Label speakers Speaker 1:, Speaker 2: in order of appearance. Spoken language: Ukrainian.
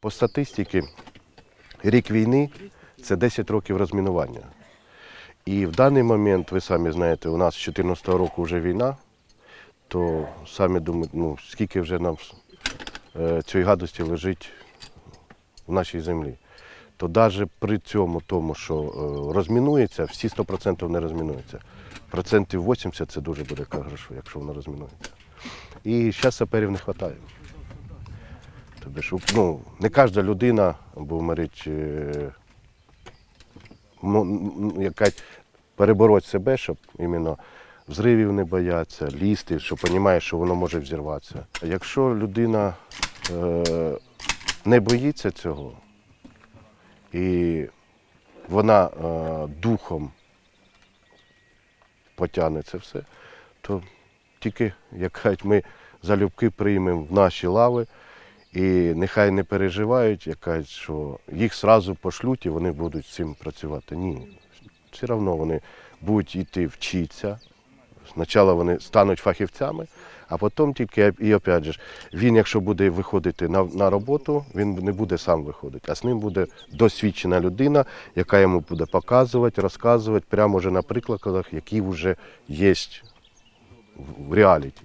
Speaker 1: По статистиці, рік війни це 10 років розмінування. І в даний момент, ви самі знаєте, у нас з 2014 року вже війна, то самі думаєте, ну, скільки вже нам е, цієї гадості лежить в нашій землі. То навіть при цьому, тому, що е, розмінується, всі 100% не розмінуються. Процентів 80 це дуже буде хорошо, якщо воно розмінується. І зараз саперів не вистачає. Тобто, що, ну, не кожна людина, бо морить, е, якась перебороти себе, щоб іменно взривів не бояться, лізти, що розуміє, що воно може взірватися. Якщо людина е, не боїться цього, і вона е, духом потягне це все, то тільки, як ми залюбки приймемо в наші лави. І нехай не переживають, як кажуть, що їх одразу пошлють і вони будуть з цим працювати. Ні. Все одно вони будуть йти вчитися. Спочатку вони стануть фахівцями, а потім тільки, і опять же, він, якщо буде виходити на, на роботу, він не буде сам виходити, а з ним буде досвідчена людина, яка йому буде показувати, розказувати прямо вже на прикладах, які вже є в реаліті.